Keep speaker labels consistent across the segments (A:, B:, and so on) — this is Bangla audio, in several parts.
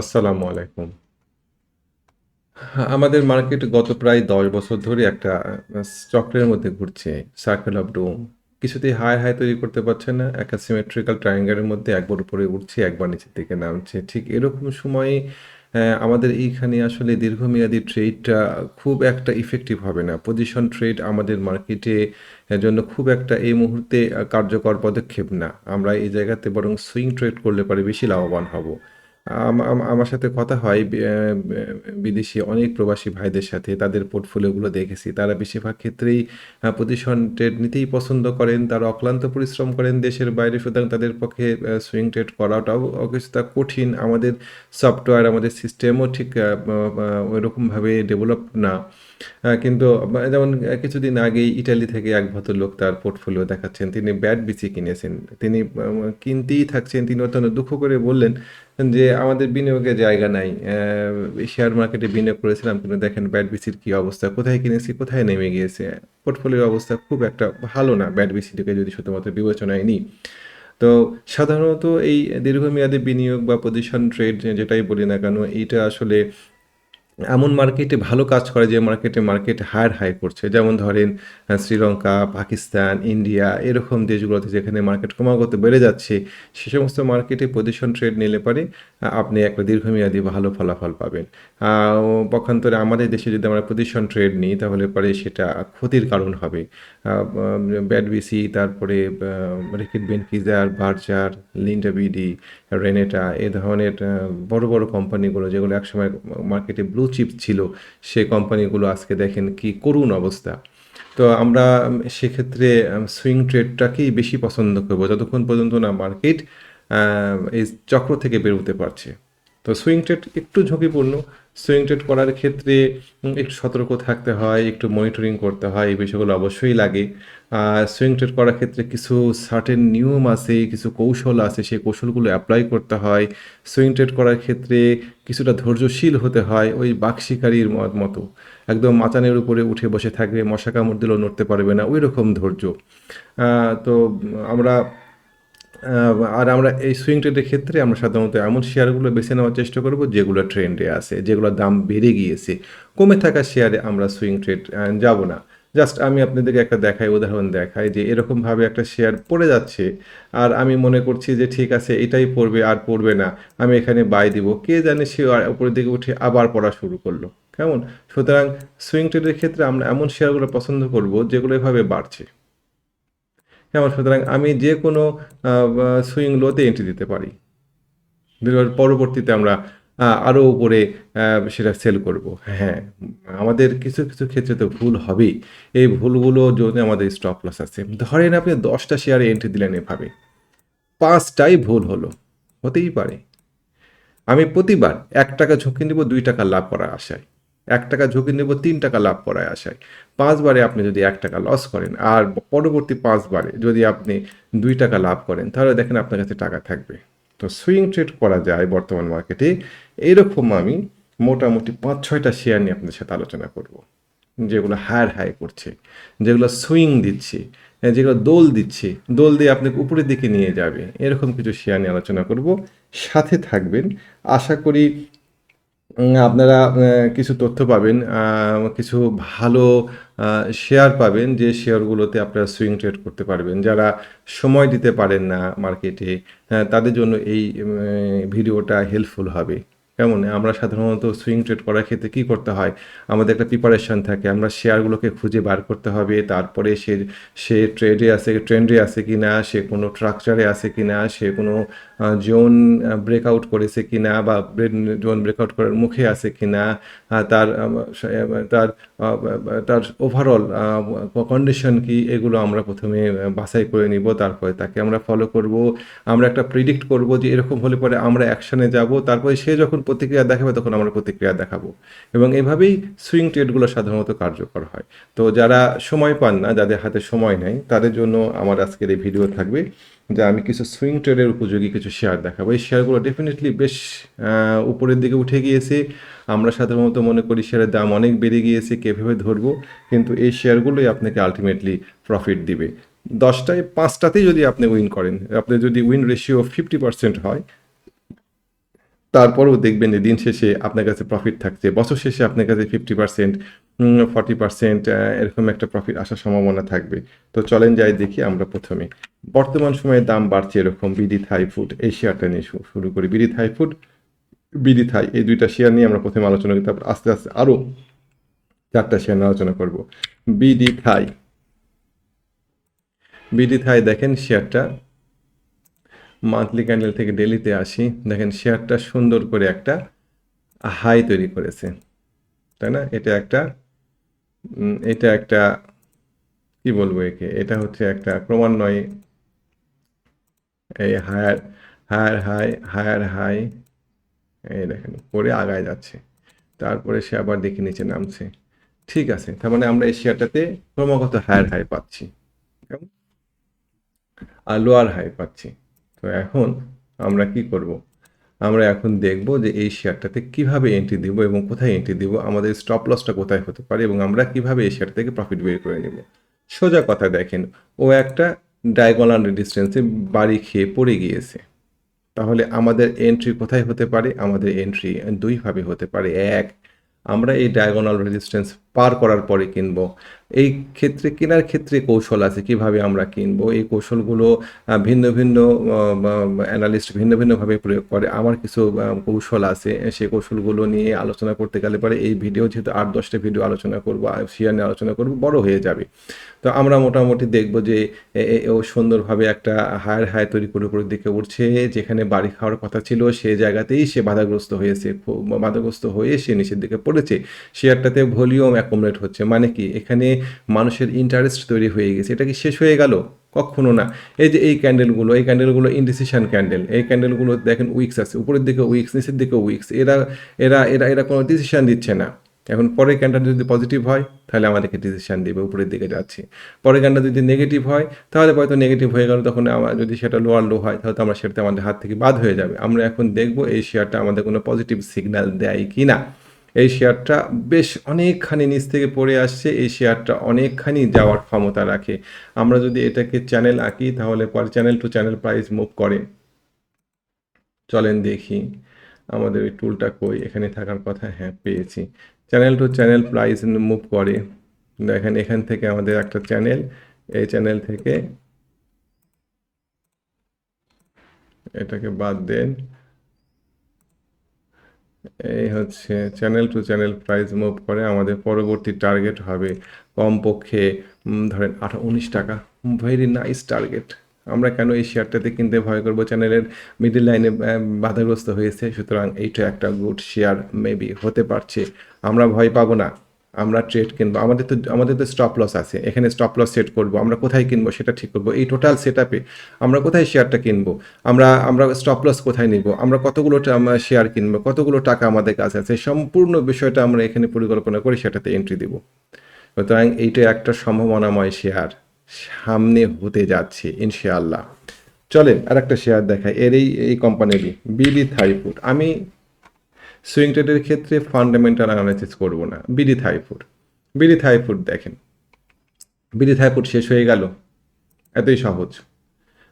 A: আসসালামু আলাইকুম। আমাদের মার্কেট গত প্রায় ১০ বছর ধরে একটা চক্রের মধ্যে ঘুরছে। Circle of doom. কিছুতেই হাই, হাই তৈরি করতে পারছে না। একটা সিমেট্রিক্যাল ট্রায়াঙ্গেল এর মধ্যে একবার উপরে উঠছে, একবার নিচের দিকে নামছে। ঠিক এরকম সময়ে আমাদের এইখানে আসলে দীর্ঘমেয়াদী ট্রেডটা খুব একটা ইফেক্টিভ হবে না। পজিশন ট্রেড আমাদের মার্কেটে জন্য খুব একটা এই মুহূর্তে কার্যকর পদক্ষেপ না। আমরা এই জায়গাতে বরং সুইং ট্রেড করলে পরে বেশি লাভবান হব। আম আম আমার সাথে কথা হয় বিদেশি অনেক প্রবাসী ভাইদের সাথে তাদের পোর্টফোলিওগুলো দেখেছি। তারা বেশিরভাগ ক্ষেত্রেই পজিশন ট্রেড নিতেই পছন্দ করেন। তারা অক্লান্ত পরিশ্রম করেন দেশের বাইরে সুতরাং তাদের পক্ষে সুইং ট্রেড করাটাও কিছুটা কঠিন। আমাদের সফটওয়্যার, আমাদের সিস্টেমও ঠিক ওইরকমভাবে ডেভেলপ না। কিন্তু যেমন কিছুদিন আগেই ইটালি থেকে এক ভদ্রলোক তার পোর্টফোলিও দেখাচ্ছেন। তিনি ব্যাট বিসি কিনেছেন। তিনি কিনতেই থাকছেন। তিনি অত্যন্ত দুঃখ করে বললেন যে, "আমাদের বিনিয়োগের জায়গা নাই। শেয়ার মার্কেটে বিনিয়োগ করেছিলাম কিন্তু দেখেন ব্যাট বিসির কি অবস্থা। কোথায় কিনেছি, কোথায় নেমে গিয়েছে। পোর্টফোলিওর অবস্থা খুব একটা ভালো না ব্যাট বিসিটাকে যদি শুধুমাত্র বিবেচনায় নিই।" তো সাধারণত এই দীর্ঘমেয়াদী বিনিয়োগ বা পজিশন ট্রেড যেটাই বলি না কেন এইটা আসলে এমন মার্কেটে ভালো কাজ করে যে মার্কেটে মার্কেট হায়ার হাই করছে। যেমন ধরেন শ্রীলঙ্কা, পাকিস্তান, ইন্ডিয়া এরকম দেশগুলোতে যেখানে মার্কেট ক্রমাগত বেড়ে যাচ্ছে, সে সমস্ত মার্কেটে পজিশন ট্রেড নিলে পরে আপনি একটা দীর্ঘমেয়াদী ভালো ফলাফল পাবেন। পক্ষান্তরে আমাদের দেশে যদি আমরা পজিশন ট্রেড নিই তাহলে পরে সেটা ক্ষতির কারণ হবে। আ বা ব্যাট বিসি তারপরে Reckitt Benckiser, Berger, Linde BD, Renata এ ধরনের বড়, বড় কোম্পানিগুলো যেগুলো একসময় মার্কেটে ব্লু চিপ ছিল, সে কোম্পানিগুলো আজকে দেখেন কি করুণ অবস্থা। তো আমরা সেক্ষেত্রে সুইং ট্রেডটাকেই বেশি পছন্দ করব যতক্ষণ পর্যন্ত না মার্কেট এই চক্র থেকে বেরোতে পারছে। তো সুইং ট্রেড একটু ঝুঁকিপূর্ণ। সুইং ট্রেড করার ক্ষেত্রে একটু সতর্ক থাকতে হয়, একটু মনিটরিং করতে হয়। এই বিষয়গুলো অবশ্যই লাগে। সুইং ট্রেড করার ক্ষেত্রে কিছু সার্টেন নিয়ম আছে, কিছু কৌশল আছে, সেই কৌশলগুলো অ্যাপ্লাই করতে হয়। সুইং ট্রেড করার ক্ষেত্রে কিছুটা ধৈর্যশীল হতে হয় ওই ম মতো। একদম মাচানের উপরে উঠে বসে থাকবে, মশা কামড় দিলেও নড়তে পারবে না, ওই রকম ধৈর্য। তো আমরা আর আমরা এই সুইং ট্রেডের ক্ষেত্রে আমরা সাধারণত এমন শেয়ারগুলো বেছে নেওয়ার চেষ্টা করব যেগুলো ট্রেন্ডে আছে, যেগুলোর দাম বেড়ে গিয়েছে। কমে থাকা শেয়ারে আমরা সুইং ট্রেড যাব না। জাস্ট আমি আপনাদেরকে একটা দেখাই, উদাহরণ দেখাই যে এরকমভাবে একটা শেয়ার পড়ে যাচ্ছে। আর আমি মনে করছি যে ঠিক আছে এটাই পড়বে আর পড়বে না। আমি এখানে বাই দিব। কে জানে সে উপরের দিকে উঠে আবার পড়া শুরু করল। কেমন? সুতরাং সুইং ট্রেডের ক্ষেত্রে আমরা এমন শেয়ারগুলো পছন্দ করব যেগুলো এভাবে বাড়ছে। কেমন? সুতরাং আমি যে কোনো সুইং লোতে এন্ট্রি দিতে পারি। পরবর্তীতে আমরা আরও আরও উপরে সেটা সেল করব। হ্যাঁ, আমাদের কিছু, কিছু ক্ষেত্রে তো ভুল হবেই। এই ভুলগুলো জন্য আমাদের স্টপ লস আছে। ধরেন আপনি দশটা শেয়ারে এন্ট্রি দিলেন এভাবে। পাঁচটাই ভুল হলো। হতেই পারে। আমি প্রতিবার এক টাকা ঝুঁকি নিব ৳২ লাভ করার আশায়। ৳১ ঝুঁকি নেব তিন টাকা লাভ করার আশায়। ৫ বারে আপনি যদি এক টাকা লস করেন আর পরবর্তী ৫ বারে যদি আপনি দুই টাকা লাভ করেন তাহলে দেখেন আপনার কাছে টাকা থাকবে। তো সুইং ট্রেড করা যায় বর্তমান মার্কেটে। এরকম আমি মোটামুটি পাঁচ ছয়টা শেয়ার নিয়ে আপনাদের সাথে আলোচনা করব। যেগুলো হায়ার হাই করছে, যেগুলো সুইং দিচ্ছে, যেগুলো দোল দিচ্ছে, দোল দিয়ে আপনাকে উপরের দিকে নিয়ে যাবে। এরকম কিছু শেয়ার নিয়ে আলোচনা করব। সাথে থাকবেন। আশা করি আপনারা কিছু তথ্য পাবেন, কিছু ভালো শেয়ার পাবেন যে শেয়ারগুলোতে আপনারা সুইং ট্রেড করতে পারবেন। যারা সময় দিতে পারেন না মার্কেটে, তাদের জন্য এই ভিডিওটা হেল্পফুল হবে। কেমন? আমরা সাধারণত সুইং ট্রেড করার ক্ষেত্রে কি করতে হয়? আমাদের একটা প্রিপারেশন থাকে। আমরা শেয়ারগুলোকে খুঁজে বার করতে হবে। তারপরে সে সে ট্রেডে আছে ট্রেন্ডে আছে কি না সে কোনো স্ট্রাকচারে আছে কি না সে কোনো জোন ব্রেকআউট করেছে কিনা বা ব্রেন জোন ব্রেকআউট করার মুখে আছে কিনা, আ তার তার বা বা তার ওভারঅল কন্ডিশন কি এগুলো আমরা প্রথমে বাছাই করে নিব। তারপরে তাকে আমরা ফলো করব। আমরা একটা প্রেডিক্ট করব যে এরকম হলে পরে আমরা অ্যাকশনে যাব। তারপরে সে যখন প্রতিক্রিয়া দেখাবে তখন আমরা প্রতিক্রিয়া দেখাবো। এবং এভাবেই সুইং ট্রেডগুলো সাধারণত কার্যকর হয়। তো যারা সময় পান না, যাদের হাতে সময় নাই, তাদের জন্য আমার আজকের এই ভিডিও থাকবে যে আমি কিছু সুইং ট্রেডের উপযোগী কিছু শেয়ার দেখাবো। এই শেয়ারগুলো ডেফিনিটলি বেশ উপরের দিকে উঠে গিয়েছে। আমরা সাধারণত মনে করি শেয়ারের দাম অনেক বেড়ে গিয়েছে, কীভাবে ধরবো? কিন্তু এই শেয়ারগুলোই আপনাকে আল্টিমেটলি প্রফিট দিবে। দশটায় পাঁচটাতেই যদি আপনি উইন করেন, আপনি যদি উইন রেশিও 50% হয় তারপরেও দেখবেন যে দিন শেষে আপনার কাছে প্রফিট থাকছে বছর শেষে আপনার কাছে ফিফটি পার্সেন্ট ফর্টি পার্সেন্ট এরকম একটা প্রফিট আসার সম্ভাবনা থাকবে তো চলেন যাই দেখি আমরা প্রথমে বর্তমান সময়ে দাম বাড়ছে এরকম বিডি, থাই ফুড, এই শেয়ারটা নিয়ে শুরু করি। BD, Thai food, BD, Thai, এই দুইটা শেয়ার নিয়ে আমরা প্রথমে আলোচনা করি, তারপর আস্তে আস্তে আরও চারটা শেয়ার নিয়ে আলোচনা করব। বিডি, থাই। বিডি, থাই, দেখেন শেয়ারটা মান্থলি ক্যান্ডেল থেকে ডেলিতে আসি, দেখেন শেয়ারটা সুন্দর করে একটা হাই তৈরি করেছে। তাই না? এটা একটা এটা একটা, কি বলব একে? এটা হচ্ছে একটা ক্রমান্বয়ে এই higher higher, high higher, high, এই দেখেন পরে আগায় যাচ্ছে। তারপরে সে আবার দেখে নিচে নামছে। ঠিক আছে, তার মানে আমরা এই শেয়ারটাতে ক্রমাগত হায়ার, হাই পাচ্ছি। কেমন? আর লোয়ার হাই পাচ্ছি। তো এখন আমরা কি করব? আমরা এখন দেখব যে এই শেয়ারটাতে কীভাবে এন্ট্রি দিব এবং কোথায় এন্ট্রি দিব, আমাদের স্টপ লসটা কোথায় হতে পারে এবং আমরা কীভাবে এই শেয়ার থেকে প্রফিট বের করে নেব। সোজা কথা দেখেন, ও একটা ডায়াগোনাল রেজিস্ট্যান্সে বাড়ি খেয়ে পড়ে গিয়েছে। তাহলে আমাদের এন্ট্রি কোথায় হতে পারে? আমাদের এন্ট্রি দুইভাবে হতে পারে। এক, আমরা এই ডায়াগোনাল রেজিস্ট্যান্স পার করার পরে কিনবো। এই ক্ষেত্রে কেনার ক্ষেত্রে কৌশল আছে, কীভাবে আমরা কিনবো? এই কৌশলগুলো ভিন্ন ভিন্ন অ্যানালিস্ট ভিন্ন ভিন্নভাবে প্রয়োগ করে। আমার কিছু কৌশল আছে, সেই কৌশলগুলো নিয়ে আলোচনা করতে গেলে পরে এই ভিডিও যেহেতু আট, দশটা ভিডিও আলোচনা করব শেয়ার নিয়ে আলোচনা করব, বড় হয়ে যাবে। তো আমরা মোটামুটি দেখব যে ও সুন্দরভাবে একটা হায়ার হাই তৈরি করে উপরের দিকে উঠছে, যেখানে বাড়ি খাওয়ার কথা ছিল সে জায়গাতেই সে বাধাগ্রস্ত হয়েছে বাধাগ্রস্ত হয়ে সে নিচের দিকে পড়েছে। শেয়ারটাতে ভলিউম অ্যাকুমুলেট হচ্ছে মানে কি? এখানে মানুষের ইন্টারেস্ট তৈরি হয়ে গেছে। এটা কি শেষ হয়ে গেল? কখনো না। এই যে এই ক্যান্ডেলগুলো এই ক্যান্ডেলগুলো ইনডিসিশন ক্যান্ডেল এই ক্যান্ডেলগুলো দেখেন উইক্স আছে, উপরের দিকে উইক্স নিচের দিকে উইক্স এরা এরা এরা এরা কোনো ডিসিশন দিচ্ছে না। এখন পরের ক্যান্ডেল যদি পজিটিভ হয়, তাহলে আমাদেরকে ডিসিশন দিবে, উপরের দিকে যাচ্ছে। পরের ক্যান্ডেল যদি নেগেটিভ হয়, তাহলে হয়তো নেগেটিভ হয়ে গেল, তখন আমার যদি সেটা লোয়ার লো হয়, তাহলে আমরা সেটাতে আমাদের হাত থেকে বাদ হয়ে যাবে। আমরা এখন দেখব এই শেয়ারটা আমাদের কোনো পজিটিভ সিগন্যাল দেয় কি না এই শেয়ারটা বেশ অনেকখানি নিচ থেকে পড়ে আসছে, এই শেয়ারটা অনেকখানি যাওয়ার ক্ষমতা রাখে। আমরা যদি এটাকে চ্যানেল আঁকি, তাহলে পরে channel to channel price move করে। চলেন দেখি, আমাদের ওই টুলটা কই? এখানে থাকার কথা হ্যাঁ পেয়েছি। Channel to channel price move করে। দেখেন এখান থেকে আমাদের একটা চ্যানেল এই চ্যানেল থেকে এটাকে বাদ দেন। এই হচ্ছে channel to channel price move করে। আমাদের পরবর্তী টার্গেট হবে কমপক্ষে ধরেন আঠারো উনিশ টাকা। ভেরি নাইস টার্গেট আমরা কেন এই শেয়ারটাতে কিনতে ভয় করব? চ্যানেলের মিডিল লাইনে বাধাগ্রস্ত হয়েছে। সুতরাং এইটা একটা গুড শেয়ার মেবি হতে পারছে। আমরা ভয় পাবো না, আমরা ট্রেড কিনবো। আমাদের তো আমাদের তো স্টপ লস আছে, এখানে স্টপ লস সেট করব, আমরা কোথায় কিনবো সেটা ঠিক করব। এই টোটাল সেট আপে আমরা কোথায় শেয়ারটা কিনবো? আমরা আমরা স্টপ লস কোথায় নিব? আমরা কতগুলো শেয়ার কিনবো? কতগুলো টাকা আমাদের কাছে আছে? সম্পূর্ণ বিষয়টা আমরা এখানে পরিকল্পনা করে সেটাতে এন্ট্রি দিব। সুতরাং এইটা একটা সম্ভাবনাময় শেয়ার সামনে হতে যাচ্ছে, ইনশাআল্লাহ। চলেন আর একটা শেয়ার দেখায় এর এই এই কোম্পানিরই বিডি থাইফুড আমি সুইং ট্রেডের ক্ষেত্রে ফান্ডামেন্টাল অ্যানালাইসিস করব না। BD Thai Food BD Thai Food দেখেন। বিডি থাইফুড শেষ হয়ে গেল। এতই সহজ।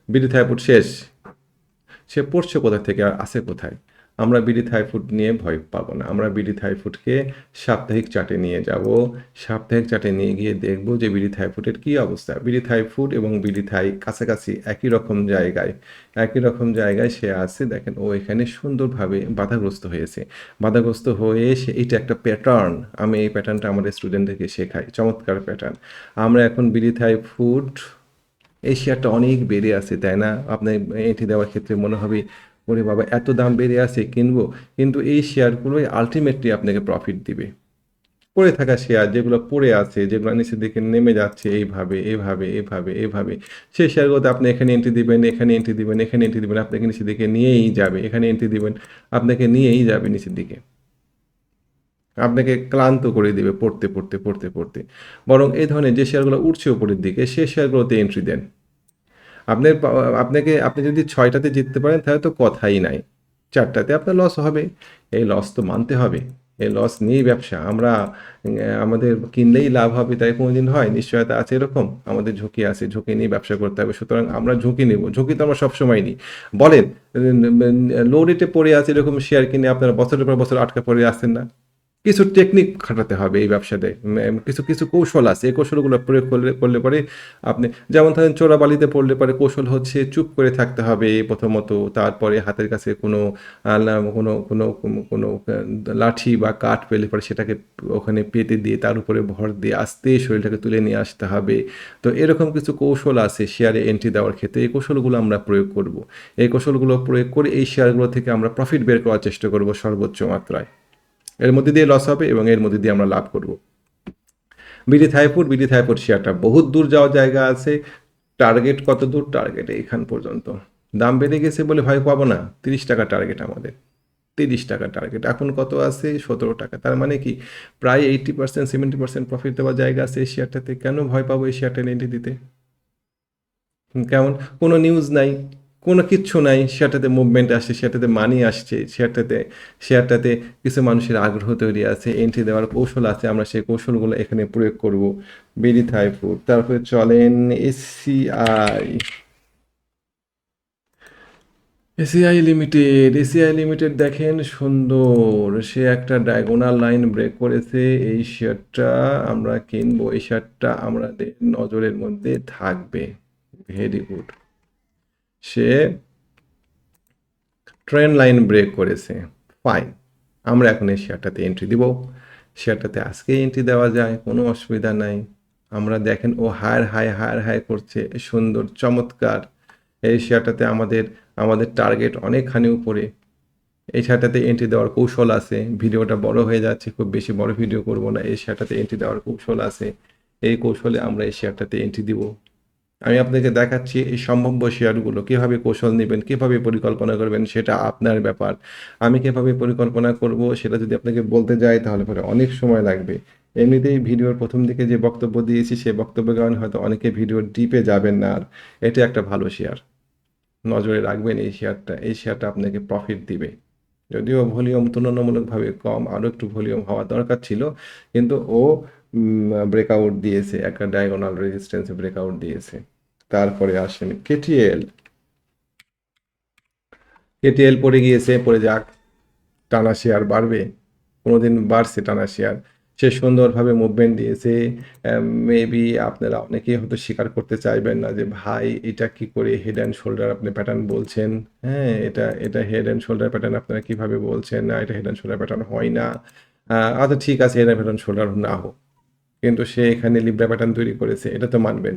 A: বিডি থাইফুড শেষ। সে পড়ছে কোথা থেকে আর আসে কোথায়? আমরা বিডি থাই ফুড নিয়ে ভয় পাবো না। আমরা বিডি থাই ফুডকে সাপ্তাহিক চাটে নিয়ে যাব। সাপ্তাহিক চাটে নিয়ে গিয়ে দেখব যে বিডি থাই ফুডের কী অবস্থা। বিডি থাই ফুড এবং বিডি থাই কাছাকাছি একই রকম জায়গায়, একই রকম জায়গায় সে আছে। দেখেন, ও এখানে সুন্দরভাবে বাধাগ্রস্ত হয়েছে। বাধাগ্রস্ত হয়ে সে, এটা একটা প্যাটার্ন আমি এই প্যাটার্নটা আমাদের স্টুডেন্টদেরকে শেখাই। চমৎকার প্যাটার্ন আমরা এখন বিডি থাই ফুড এই অনেক বেড়ে আছে, তাই না? আপনার এটি দেওয়ার ক্ষেত্রে মনে হবে ওরে বাবা, এত দাম বেড়ে আছে, কিনবো। কিন্তু এই শেয়ারগুলোই আলটিমেটলি আপনাকে প্রফিট দিবে। পড়ে থাকা শেয়ার যেগুলো পড়ে আছে, যেগুলো নিচের দিকে নেমে যাচ্ছে, এইভাবে এভাবে এভাবে এভাবে সেই শেয়ারগুলোতে আপনি এখানে এন্ট্রি দিবেন, এখানে এন্ট্রি দিবেন, এখানে এন্ট্রি দিবেন, আপনাকে নিচের দিকে নিয়েই যাবে, এখানে এন্ট্রি দিবেন, আপনাকে নিয়েই যাবে নিচের দিকে। আপনাকে ক্লান্ত করে দিবে পড়তে পড়তে পড়তে পড়তে। বরং এই ধরনের যে শেয়ারগুলো উঠছে উপরের দিকে, সেই শেয়ারগুলোতে এন্ট্রি দেন। আপনার আপনাকে, আপনি যদি ছয়টাতে জিততে পারেন, তাহলে তো কথাই নাই। চারটাতে আপনার লস হবে। এই লস তো মানতে হবে। এই লস নিয়েই ব্যবসা। আমরা, আমাদের কিনলেই লাভ হবে, তাই কোনোদিন হয়? নিশ্চয়তা আছে এরকম? আমাদের ঝুঁকি আছে। ঝুঁকি নিয়ে ব্যবসা করতে হবে। সুতরাং আমরা ঝুঁকি নেব। ঝুঁকি তো আমরা সবসময় নিই। বলেন লো রেটে পড়ে আছে এরকম শেয়ার কিনে আপনারা বছরের পর বছর আটকা পড়ে আসছেন না? কিছু টেকনিক খাটাতে হবে এই ব্যবসাতে। কিছু কিছু কৌশল আছে। এই কৌশলগুলো প্রয়োগ করলে করলে পরে আপনি, যেমন ধরেন চোরাবালিতে পড়লে পরে কৌশল হচ্ছে চুপ করে থাকতে হবে প্রথমত। তারপরে হাতের কাছে কোনো কোনো কোনো, কোনো- লাঠি বা কাঠ পেলে পরে সেটাকে ওখানে পেতে দিয়ে তার উপরে ভর দিয়ে আস্তে শরীরটাকে তুলে নিয়ে আসতে হবে। তো এরকম কিছু কৌশল আছে শেয়ারে এন্ট্রি দেওয়ার ক্ষেত্রে। এই কৌশলগুলো আমরা প্রয়োগ করব। এই কৌশলগুলো প্রয়োগ করে এই শেয়ারগুলো থেকে আমরা প্রফিট বের করার চেষ্টা করব সর্বোচ্চ মাত্রায়। এর মধ্যে দিয়ে লস হবে এবং এর মধ্যে দিয়ে আমরা লাভ করব। বিডি থাইপুর বিডি থাইপুর শেয়ারটা বহুত দূর যাওয়ার জায়গা আছে। টার্গেট কত দূর? টার্গেট এইখান পর্যন্ত। দাম বেড়ে গেছে বলে ভয় পাবো না। তিরিশ টাকা টার্গেট আমাদের। তিরিশ টাকা টার্গেট এখন কত আছে? সতেরো টাকা। তার মানে কি? প্রায় eighty percent seventy percent profit দেওয়ার জায়গা আছে এই শেয়ারটাতে কেন ভয় পাবো এই শেয়ারটা এন্ট্রি দিতে? কেমন? কোনো নিউজ নাই। কোনো কিচ্ছু নাই শেয়ারটাতে মুভমেন্ট আসছে শেয়ারটাতে মানি আসছে শেয়ারটাতে শেয়ারটাতে কিছু মানুষের আগ্রহ তৈরি আছে এন্ট্রি দেওয়ার কৌশল আছে, আমরা সেই কৌশলগুলো এখানে প্রয়োগ করব। বিডি থাইপুর তারপরে চলেন ACI ACI limited ACI limited দেখেন, সুন্দর। সে একটা ডায়াগোনাল লাইন ব্রেক করেছে। এই শেয়ারটা আমরা কিনবো, এই শেয়ারটা আমাদের নজরের মধ্যে থাকবে। ভেরি গুড সে ট্রেন লাইন ব্রেক করেছে। ফাইন আমরা এখন এই শেয়ারটাতে এন্ট্রি দিব। শেয়ারটাতে আজকে এন্ট্রি দেওয়া যায়, কোনো অসুবিধা নাই। আমরা দেখেন ও হায়ার হাই হায়ার হাই করছে। সুন্দর, চমৎকার। এই শেয়ারটাতে আমাদের আমাদের টার্গেট অনেকখানি উপরে। এই শেয়ারটাতে এন্ট্রি দেওয়ার কৌশল আছে। ভিডিওটা বড় হয়ে যাচ্ছে, খুব বেশি বড় ভিডিও করব না। এই শেয়ারটাতে এন্ট্রি দেওয়ার কৌশল আছে। এই কৌশলে আমরা এই শেয়ারটাতে এন্ট্রি দিব। আমি আপনাকে দেখাচ্ছি এই সম্ভাব্য শেয়ারগুলো। কীভাবে কৌশল নেবেন, কীভাবে পরিকল্পনা করবেন, সেটা আপনার ব্যাপার। আমি কীভাবে পরিকল্পনা করব, সেটা যদি আপনাকে বলতে যাই, তাহলে পরে অনেক সময় লাগবে। এমনিতেই ভিডিওর প্রথম দিকে যে বক্তব্য দিয়েছি সেই বক্তব্যের কারণে হয়তো অনেকে ভিডিওর ডিপে যাবেন না আর। এটা একটা ভালো শেয়ার। নজরে রাখবেন এই শেয়ারটা। এই শেয়ারটা আপনাকে প্রফিট দিবে। যদিও ভলিউম তুলনামূলকভাবে কম, আরও একটু ভলিউম হওয়া দরকার ছিল, কিন্তু ও ব্রেকআউট দিয়েছে, একটা ডায়াগোনাল রেজিস্ট্যান্সে ব্রেকআউট দিয়েছে। তারপরে আসেন কেটিএল। কেটিএল পড়ে গিয়েছে, পড়ে যাক, টানা শেয়ার বাড়বে, কোনোদিন বাড়ছে টানা শেয়ার। সে সুন্দরভাবে মুভমেন্ট দিয়েছে মেবি আপনারা অনেকেই হয়তো স্বীকার করতে চাইবেন না যে, ভাই, এটা কি করে হেড অ্যান্ড শোল্ডার আপনি প্যাটার্ন বলছেন? হ্যাঁ এটা এটা হেড অ্যান্ড শোল্ডার প্যাটার্ন আপনারা কীভাবে বলছেন? না, এটা হেড অ্যান্ড শোল্ডার প্যাটার্ন হয় না। আচ্ছা ঠিক আছে হেড অ্যান্ড প্যাটার্ন শোল্ডার না হোক। কিন্তু সে এখানে লিব্রা প্যাটার্ন তৈরি করেছে, এটা তো মানবেন।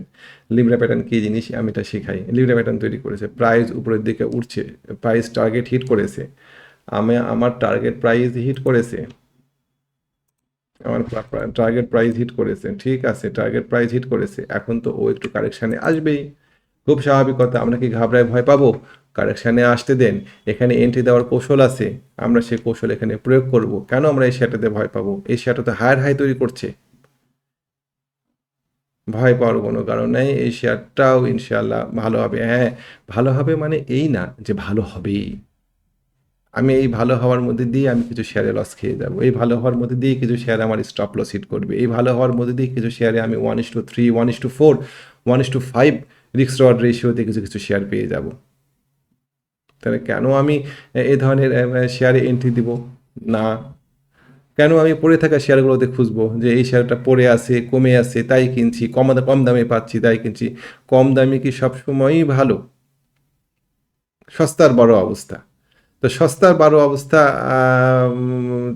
A: লিব্রা প্যাটার্ন কী জিনিস? আমি এটা শেখাই। লিব্রা প্যাটার্ন তৈরি করেছে। প্রাইস উপরের দিকে উঠছে। প্রাইস টার্গেট হিট করেছে। আমি, আমার টার্গেট প্রাইস হিট করেছে। আমার টার্গেট প্রাইস হিট করেছে। ঠিক আছে টার্গেট প্রাইস হিট করেছে। এখন তো ও একটু কারেকশানে আসবেই। খুব স্বাভাবিক কথা। আমরা কি ঘাবড়ায় ভয় পাবো? কারেকশানে আসতে দেন। এখানে এন্ট্রি দেওয়ার কৌশল আছে। আমরা সেই কৌশল এখানে প্রয়োগ করব। কেন আমরা এই শেয়ারটাতে ভয় পাবো? এই শেয়ারটা তো হায়ার হাই তৈরি করছে। ভয় পাওয়ার কোনো কারণ নেই, এই শেয়ারটাও ইনশাল্লাহ ভালো হবে। হ্যাঁ ভালো হবে মানে এই না যে ভালো হবেই। আমি এই ভালো হওয়ার মধ্যে দিয়ে আমি কিছু শেয়ারে লস খেয়ে যাব। এই ভালো হওয়ার মধ্যে দিয়ে কিছু শেয়ারে আমার স্টপ লস হিট করবে। এই ভালো হওয়ার মধ্যে দিয়ে কিছু শেয়ারে আমি one is to three one is to four one is to five রিক্স রড রেশিওতে কিছু কিছু শেয়ার পেয়ে যাব। তাহলে কেন আমি এ ধরনের শেয়ারে এন্ট্রি দিব? না কেন আমি পড়ে থাকা শেয়ারগুলোতে খুঁজবো? যে এই শেয়ারটা পড়ে আছে, কমে আছে, তাই কিনছি, কম কম দামে পাচ্ছি, তাই কিনছি। কম দামে কি সবসময়ই ভালো? সস্তার বড় অবস্থা। তো সস্তার বারো অবস্থা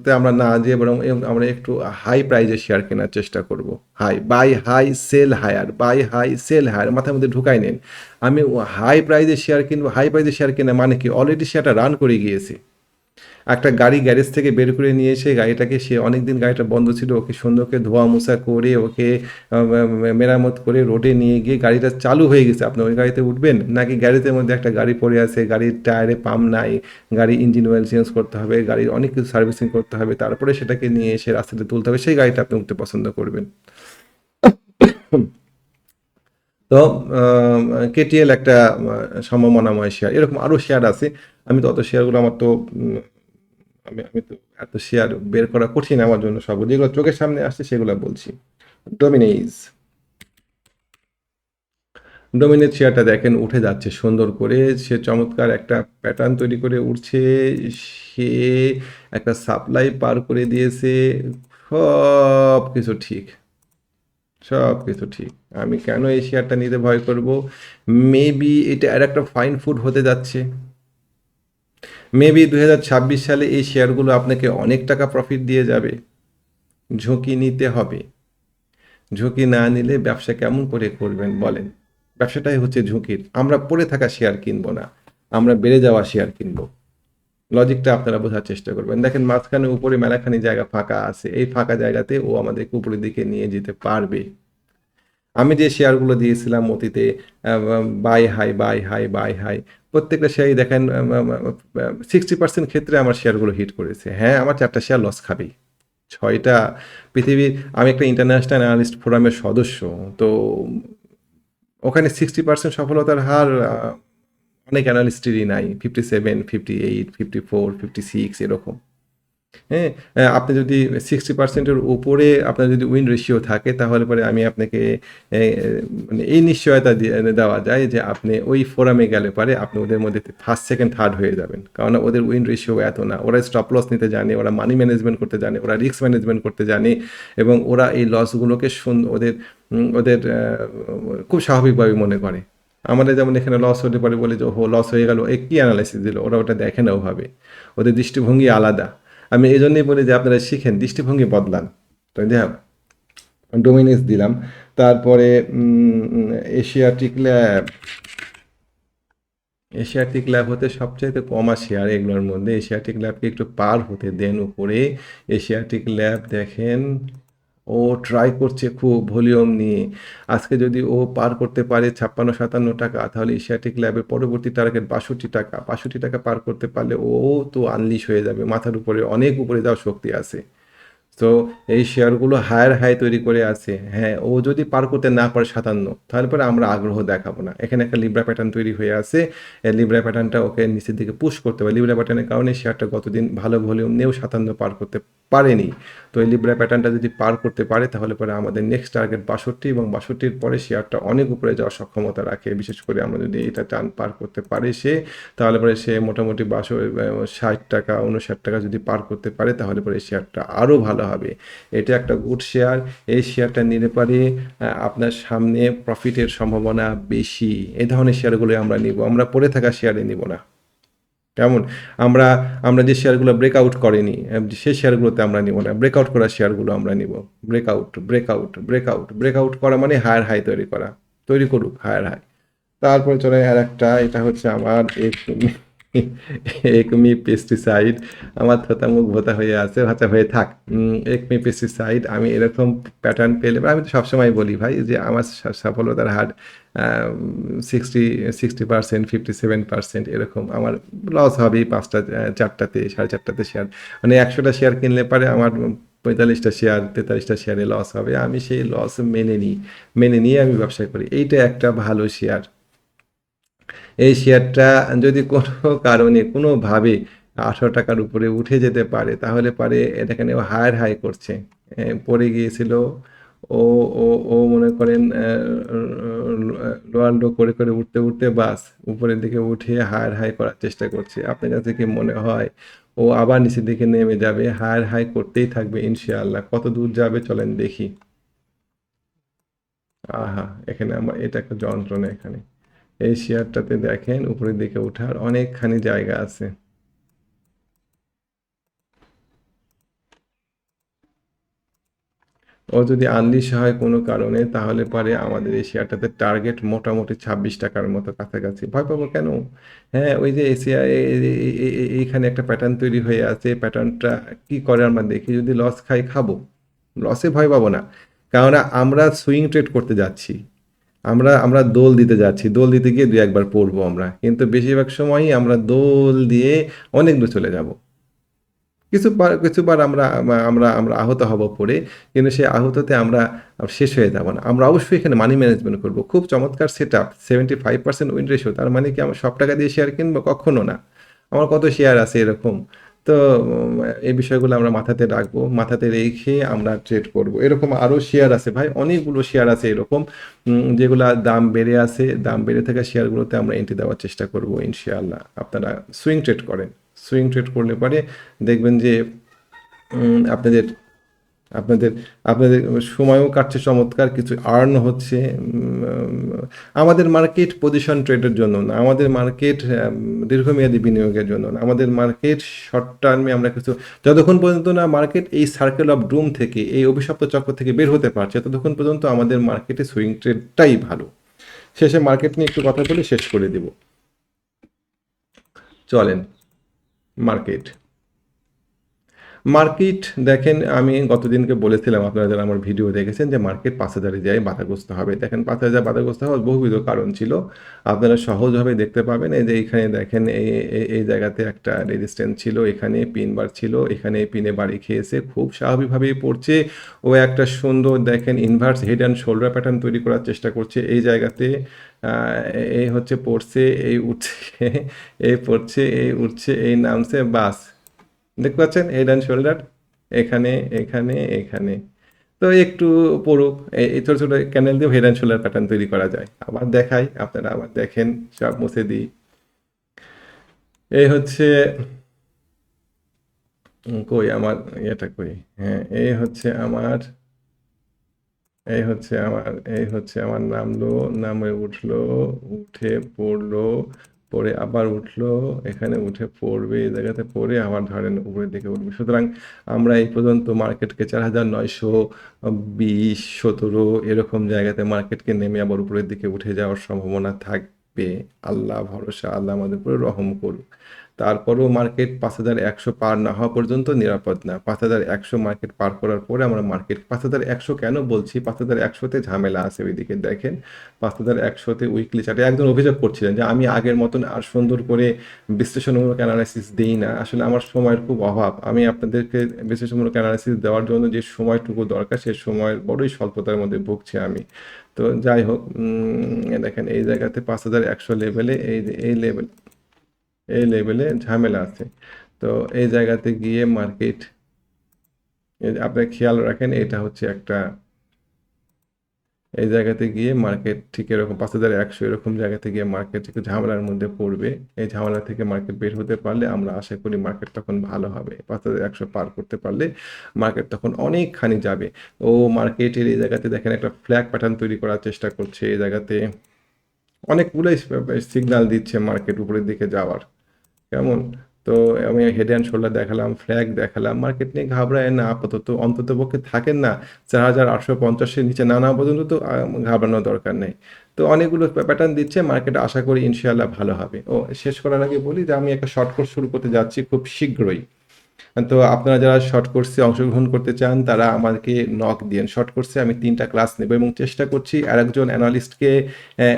A: তে আমরা না যে বরং আমরা একটু হাই প্রাইজে শেয়ার কেনার চেষ্টা করব। High buy high sell higher buy high sell higher মাথার মধ্যে ঢুকাই নেন। আমি হাই প্রাইজে শেয়ার কিনবো হাই প্রাইজে শেয়ার কেনা মানে কি? অলরেডি শেয়ারটা রান করে গিয়েছে। একটা গাড়ি গ্যারেজ থেকে বের করে নিয়ে এসে গাড়িটাকে সে অনেকদিন গাড়িটা বন্ধ ছিল, ওকে সুন্দরকে ধোয়া মোছা করে, ওকে মেরামত করে রোডে নিয়ে গিয়ে গাড়িটা চালু হয়ে গেছে। আপনি ওই গাড়িতে উঠবেন? নাকি গ্যারেজের মধ্যে একটা গাড়ি পড়ে আছে, গাড়ির টায়ারে পাম্প নাই গাড়ি ইঞ্জিন অয়েল চেঞ্জ করতে হবে, গাড়ির অনেক কিছু সার্ভিসিং করতে হবে, তারপরে সেটাকে নিয়ে এসে রাস্তাতে তুলতে হবে, সেই গাড়িটা আপনি উঠতে পছন্দ করবেন। তো কেটিএল একটা সম্ভাবনাময় শেয়ার এরকম আরও শেয়ার আছে, আমি তত শেয়ারগুলো আমার তো আমি আমি তো এত শেয়ার বের করা কঠিন আমার জন্য সব, যেগুলো চোখের সামনে আসছে সেগুলো বলছি। ডোমিনেজ। ডোমিনেজ শেয়ারটা দেখেন উঠে যাচ্ছে সুন্দর করে, সে চমৎকার একটা প্যাটার্ন তৈরি করে উঠছে, সে একটা সাপ্লাই পার করে দিয়েছে, সব কিছু ঠিক, সব কিছু ঠিক। আমি কেন এই শেয়ারটা নিতে ভয় করব? মেবি এটা আর একটা ফাইন ফুড হতে যাচ্ছে। মেবি দুই হাজার ছাব্বিশ সালে এই শেয়ারগুলো আপনাকে অনেক টাকা প্রফিট দিয়ে যাবে। ঝুঁকি নিতে হবে। ঝুঁকি না নিলে ব্যবসা কেমন করে করবেন বলেন। ব্যবসাটাই হচ্ছে ঝুঁকির। আমরা পড়ে থাকা শেয়ার কিনবো না। আমরা বেড়ে যাওয়া শেয়ার কিনবো। লজিকটা আপনারা বোঝার চেষ্টা করবেন। দেখেন মাঝখানে উপরে মেলাখানি জায়গা ফাঁকা আছে। এই ফাঁকা জায়গাতে ও আমাদেরকে উপরের দিকে নিয়ে যেতে পারবে। আমি যে শেয়ারগুলো দিয়েছিলাম অতীতে buy high buy high buy high প্রত্যেকটা শেয়ারই দেখেন সিক্সটি পার্সেন্ট ক্ষেত্রে আমার শেয়ারগুলো হিট করেছে। হ্যাঁ আমার চারটা শেয়ার লস খাবেই। ছয়টা পৃথিবীর, আমি একটা ইন্টারন্যাশনাল অ্যানালিস্ট ফোরামের সদস্য, তো ওখানে সিক্সটি পার্সেন্ট সফলতার হার অনেক অ্যানালিস্টেরই নাই। Fifty seven fifty eight fifty four fifty six এরকম। হ্যাঁ আপনি যদি সিক্সটি পার্সেন্টের উপরে আপনার যদি উইন রেশিও থাকে, তাহলে পরে আমি আপনাকে মানে এই নিশ্চয়তা দেওয়া যায় যে আপনি ওই ফোরামে গেলে পারে আপনি ওদের মধ্যে ফার্স্ট সেকেন্ড থার্ড হয়ে যাবেন। কারণ ওদের উইন রেশিও এত না। ওরা স্টপ লস নিতে জানে, ওরা মানি ম্যানেজমেন্ট করতে জানে, ওরা রিস্ক ম্যানেজমেন্ট করতে জানে এবং ওরা এই লসগুলোকে ওদের ওদের খুব স্বাভাবিকভাবে মনে করে। আমাদের যেমন এখানে লস হতে পারে বলে যে ও লস হয়ে গেল। এ কী অ্যানালাইসিস দিল? ওরা ওটা দেখে না ওভাবে। ওদের দৃষ্টিভঙ্গি আলাদা। আমি এই জন্যই বলি যে আপনারা শিখেন, দৃষ্টিভঙ্গি বদলান। তো যাই ডোমিনিস দিলাম। তারপরে এশিয়াটিক ল্যাব। এশিয়াটিক ল্যাব হতে সবচাইতে কমা শেয়ার এগুলোর মধ্যে। এশিয়াটিক ল্যাবকে একটু পার হতে দেন উপরে। এশিয়াটিক ল্যাব দেখেন। ও ট্রাই করছে খুব ভলিউম নিয়ে। আজকে যদি ও পার করতে পারে ছাপ্পান্ন, সাতান্ন টাকা, তাহলে এশিয়াটিক ল্যাবের পরবর্তী টার্গেট বাষট্টি টাকা। বাষট্টি টাকা পার করতে পারলে ও তো আনলিশ হয়ে যাবে, মাথার উপরে অনেক উপরে যাওয়ার শক্তি আছে। তো এই শেয়ারগুলো হায়ার হাই তৈরি করে আছে। হ্যাঁ ও যদি পার করতে না পারে সাতান্ন, তাহলে পরে আমরা আগ্রহ দেখাবো না। এখানে একটা লিব্রা প্যাটার্ন তৈরি হয়ে আছে। এই লিব্রা প্যাটার্নটা ওকে নিচের দিকে পুশ করতে হবে লিব্রা প্যাটার্নের কারণে শেয়ারটা গতদিন ভালো ভলিউম নিয়েও সাতান্ন পার করতে পারেনি। তো এই লিব্রা প্যাটার্নটা যদি পার করতে পারে, তাহলে পরে আমাদের নেক্সট টার্গেট বাষট্টি এবং বাষট্টির পরে শেয়ারটা অনেক উপরে যাওয়ার সক্ষমতা রাখে। বিশেষ করে আমরা যদি এটা টান পার করতে পারে সে, তাহলে পরে সে মোটামুটি বাষো ষাট টাকা উনষাট টাকা যদি পার করতে পারে, তাহলে পরে শেয়ারটা আরও ভালো হবে। এটা একটা গুড শেয়ার এই শেয়ারটা নিলে পারে আপনার সামনে প্রফিটের সম্ভাবনা বেশি। এই ধরনের শেয়ারগুলো আমরা নিব। আমরা পড়ে থাকা শেয়ারে নিব না। কেমন? আমরা আমরা যে শেয়ারগুলো ব্রেকআউট করেনি সেই শেয়ারগুলোতে আমরা নিব না। ব্রেকআউট করা শেয়ারগুলো আমরা নিব। ব্রেকআউট ব্রেকআউট ব্রেকআউট ব্রেকআউট করা মানে হায়ার হাই তৈরি করা। তৈরি করুক হায়ার হাই তারপরে চলে আর একটা, এটা হচ্ছে আমার একমি পেস্টিসাইড আমার থোতা মুখ ভোতা হয়ে আছে, ভাতা হয়ে থাক। একমি পেস্টিসাইড আমি এরকম প্যাটার্ন পেলে, আমি তো সবসময় বলি ভাই যে আমার সফলতার হার sixty sixty percent fifty seven percent এরকম। আমার লস হবেই পাঁচটা চারটাতে, সাড়ে চারটাতে শেয়ার মানে একশোটা শেয়ার কিনলে পারে আমার পঁয়তাল্লিশটা শেয়ার তেতাল্লিশটা শেয়ারে লস হবে। আমি সেই লস মেনে নিই, মেনে নিয়ে আমি ব্যবসা করি। এইটা একটা ভালো শেয়ার এই শেয়ারটা যদি কোনো কারণে, কোনোভাবে আঠারো টাকার উপরে উঠে যেতে পারে, তাহলে পারে এটাখানে ও হায়ার হাই করছে। পড়ে গিয়েছিল, ও ও ও মনে করেন লোয়ার লো করে করে উঠতে উঠতে বাস উপরের দিকে উঠে হায়ার হাই করার চেষ্টা করছে। আপনার কাছে কি মনে হয়, ও আবার নিচের দিকে নেমে যাবে? হায়ার হাই করতেই থাকবে ইনশাআল্লাহ। কত দূর যাবে চলেন দেখি। আহা, এখানে আমার, এটা একটা যন্ত্রণা এখানে। এই শেয়ারটাতে দেখেন, উপরের দিকে ওঠার অনেকখানি জায়গা আছে। ও যদি আনলিশ হয় কোনো কারণে, তাহলে পরে আমাদের এই শেয়ারটাতে টার্গেট মোটামুটি ছাব্বিশ টাকার মতো কাছাকাছি। ভয় পাবো কেন? হ্যাঁ ওই যে এশিয়া এইখানে একটা প্যাটার্ন তৈরি হয়ে আছে। প্যাটার্নটা কি করে আমরা দেখি? যদি লস খাই, খাব। লসে ভয় পাবো না। কারণ আমরা সুইং ট্রেড করতে যাচ্ছি। আমরা আমরা দোল দিতে যাচ্ছি। দোল দিতে গিয়ে দু একবার পড়ব আমরা। কিন্তু বেশিরভাগ সময়ই আমরা দোল দিয়ে অনেক দূর চলে যাব। কিছুবার কিছুবার আমরা আমরা আমরা আহত হব পড়ে, কিন্তু সেই আহততে আমরা শেষ হয়ে যাব না। আমরা অবশ্যই এখানে মানি ম্যানেজমেন্ট করব। খুব চমৎকার set up seventy five percent win ratio তার মানে কি আমরা সব টাকা দিয়ে শেয়ার কিনবো? কখনো না। আমার কত শেয়ার আছে এরকম? তো এই বিষয়গুলো আমরা মাথাতে রাখব, মাথাতে রেখে আমরা ট্রেড করব। এরকম আরও শেয়ার আছে ভাই, অনেকগুলো শেয়ার আছে এরকম যেগুলো যেগুলা দাম বেড়ে আছে, দাম বেড়ে থাকা শেয়ারগুলোতে আমরা এন্ট্রি দেওয়ার চেষ্টা করব ইনশাআল্লাহ। আপনারা সুইং ট্রেড করেন। সুইং ট্রেড করলে পরে দেখবেন যে আপনাদের আপনাদের আপনাদের সময়ও কাটছে, চমৎকার কিছু আর্ন হচ্ছে আমাদের মার্কেট পজিশন ট্রেডের জন্য না, আমাদের মার্কেট দীর্ঘমেয়াদী বিনিয়োগের জন্য না, আমাদের মার্কেট শর্ট টার্মে আমরা কিছু, যতক্ষণ পর্যন্ত না মার্কেট এই সার্কেল অফ ড্রুম থেকে, এই অভিশপ্ত চক্র থেকে বের হতে পারছে, ততক্ষণ পর্যন্ত আমাদের মার্কেটে সুইং ট্রেডটাই ভালো। শেষে মার্কেট নিয়ে একটু কথা বলে শেষ করে দিব। চলেন মার্কেট মার্কেট দেখেন, আমি গতদিনকে বলেছিলাম, আপনারা যারা আমার ভিডিও দেখেছেন যে মার্কেট পাঁচ হাজারে যায়, বাধাগ্রস্ত হবে। দেখেন, পাঁচ হাজার বাধাগ্রস্ত হওয়ার বহুবিধ কারণ ছিল। আপনারা সহজভাবে দেখতে পাবেন, এই যে এখানে দেখেন, এই, এই- জায়গাতে একটা রেজিস্ট্যান্স ছিল, এখানে পিন বার ছিল, এখানে পিনে বাড়ি খেয়েছে, খুব স্বাভাবিকভাবেই পড়ছে। ও একটা সুন্দর দেখেন inverse head and shoulder pattern তৈরি করার চেষ্টা করছে। এই জায়গাতে এই হচ্ছে পড়ছে, এই উঠছে, এই পড়ছে, এই উঠছে, এই নামছে, বাস। দেখতে পাচ্ছেন? হেড অ্যান্ড শোল্ডার এখানে এখানে এখানে। তো একটু পড়ুক এই- ছোটো ছোটো ক্যানেল দিয়ে হেড অ্যান্ড শোল্ডার প্যাটার্ন তৈরি করা যায়। আবার দেখাই, আপনারা আবার দেখেন, সব মুছে দিই। এই হচ্ছে, কই আমার ইয়েটা কই? হ্যাঁ এই হচ্ছে আমার, এই হচ্ছে আমার, এই হচ্ছে আমার, নামলো, নামে উঠল, উঠে পড়ল পড়ে আবার উঠল, এখানে উঠে পড়বে, এই জায়গাতে পড়ে আবার ধরেন উপরের দিকে উঠবে। সুতরাং আমরা এই পর্যন্ত মার্কেটকে চার হাজার নয়শো বিশ সতেরো এরকম জায়গাতে মার্কেটকে নেমে আবার উপরের দিকে উঠে যাওয়ার সম্ভাবনা থাকবে। আল্লাহ ভরসা, আল্লাহ আমাদের উপরে রহম করুক। তারপরেও মার্কেট পাঁচ হাজার একশো পার না হওয়া পর্যন্ত নিরাপদ না। পাঁচ হাজার একশো মার্কেট পার করার পরে আমরা মার্কেট পাঁচ হাজার একশো কেন বলছি? পাঁচ হাজার একশোতে ঝামেলা আছে ওইদিকে দেখেন। পাঁচ হাজার একশোতে উইকলি চার্টে একজন অভিযোগ করছিলেন যে আমি আগের মতন আর সুন্দর করে বিশ্লেষণমূলক অ্যানালাইসিস দিই না। আসলে আমার সময়ের খুব অভাব। আমি আপনাদেরকে বিশ্লেষণমূলক অ্যানালাইসিস দেওয়ার জন্য যে সময়টুকু দরকার সেই সময়ের বড়ই স্বল্পতার মধ্যে ভুগছি আমি। তো যাই হোক দেখেন, এই জায়গাতে পাঁচ হাজার একশো লেভেলে এই এই লেভেল এই লেভেলে ঝামেলা আছে। তো এই জায়গাতে গিয়ে মার্কেট আপনি খেয়াল রাখেন, এটা হচ্ছে একটা এই জায়গাতে গিয়ে মার্কেট ঠিক এরকম পাঁচ হাজার একশো এরকম জায়গাতে গিয়ে মার্কেট একটু ঝামেলার মধ্যে পড়বে। এই ঝামেলা থেকে মার্কেট বের হতে পারলে আমরা আশা করি মার্কেট তখন ভালো হবে। পাঁচ হাজার একশো পার করতে পারলে মার্কেট তখন অনেকখানি যাবে। ও মার্কেটের এই জায়গাতে দেখেন একটা ফ্ল্যাগ প্যাটার্ন তৈরি করার চেষ্টা করছে। এই জায়গাতে অনেকগুলোই সিগন্যাল দিচ্ছে মার্কেট উপরের দিকে যাওয়ার। কেমন? তো আমি হেড অ্যান্ড শোল্ডার দেখালাম ফ্ল্যাগ দেখালাম মার্কেট নিয়ে ঘাবড়ায় না, আপাতত, অন্তত পক্ষে থাকেন না। চার হাজার আটশো পঞ্চাশের নিচে নানা পর্যন্ত তো ঘাবড়ানোর দরকার নেই। তো অনেকগুলো প্যাটার্ন দিচ্ছে মার্কেট আশা করি ইনশাআল্লাহ ভালো হবে। ও, শেষ করার আগে বলি যে আমি একটা শর্ট কোর্স শুরু করতে যাচ্ছি খুব শীঘ্রই। তো আপনারা যারা শর্ট কোর্সে অংশগ্রহণ করতে চান, তারা আমাকে নক দিয়েন। শর্ট কোর্সে আমি তিনটা ক্লাস নেব এবং চেষ্টা করছি আরেকজন অ্যানালিস্টকে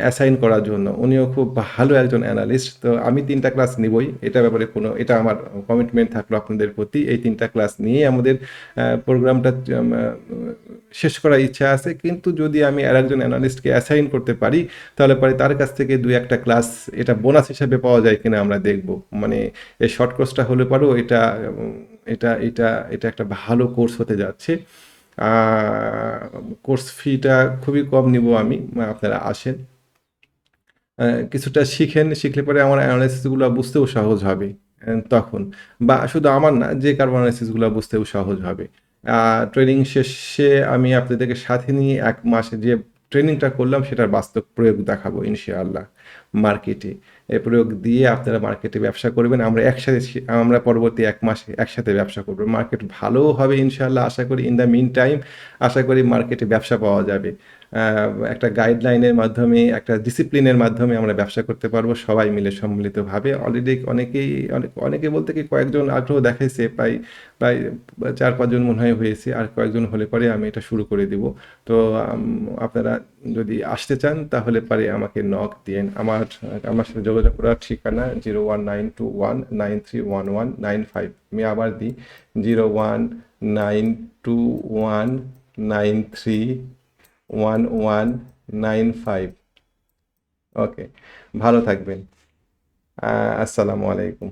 A: অ্যাসাইন করার জন্য। উনিও খুব ভালো একজন অ্যানালিস্ট তো আমি তিনটা ক্লাস নিবই। এটা ব্যাপারে কোনো, এটা আমার কমিটমেন্ট থাকল আপনাদের প্রতি। এই তিনটা ক্লাস নিয়ে আমাদের প্রোগ্রামটা শেষ করার ইচ্ছা আছে। কিন্তু যদি আমি আর একজন অ্যানালিস্টকে অ্যাসাইন করতে পারি, তাহলে পরে তার কাছ থেকে দুই একটা ক্লাস এটা বোনাস হিসাবে পাওয়া যায় কিনা আমরা দেখব। মানে এই শর্ট কোর্সটা হলে পরেও এটা এটা এটা এটা একটা ভালো কোর্স হতে যাচ্ছে। কোর্স ফিটা খুবই কম নিব আমি, আপনারা আসেন। কিছুটা শিখেন, শিখলে পরে আমার অ্যানালাইসিসগুলো বুঝতেও সহজ হবে তখন। বা শুধু আমার না, যে কারও অ্যানালাইসিসগুলো বুঝতেও সহজ হবে। ট্রেনিং শেষে আমি আপনাদেরকে সাথে নিয়ে এক মাসে যে ট্রেনিংটা করলাম, সেটার বাস্তব প্রয়োগ দেখাবো ইনশাআল্লাহ মার্কেটে প্রয়োগ দিয়ে আপনারা মার্কেটে ব্যবসা করবেন। আমরা একসাথে আমরা পরবর্তী এক মাসে একসাথে ব্যবসা করব। মার্কেট ভালো হবে ইনশাল্লাহ আশা করি ইন দ্য মিন টাইম আশা করি মার্কেটে ব্যবসা পাওয়া যাবে। একটা গাইডলাইনের মাধ্যমে, একটা ডিসিপ্লিনের মাধ্যমে আমরা ব্যবসা করতে পারব, সবাই মিলে সম্মিলিতভাবে। অলরেডি অনেকেই, অনেক, অনেকে বলতে কি কয়েকজন আগ্রহ দেখাইছে, প্রায় প্রায় চার, পাঁচজন মনে হয় হয়েছে, আর কয়েকজন হলে পরে আমি এটা শুরু করে দিব। তো আপনারা যদি আসতে চান, তাহলে পারে আমাকে নক দিয়েন। আমার আমার সাথে যোগাযোগ করার ঠিকানা zero one nine two one nine three one one nine five আমি আবার দিই zero one nine two one nine three one one nine five okay ভালো থাকবেন। আসসালামু আলাইকুম।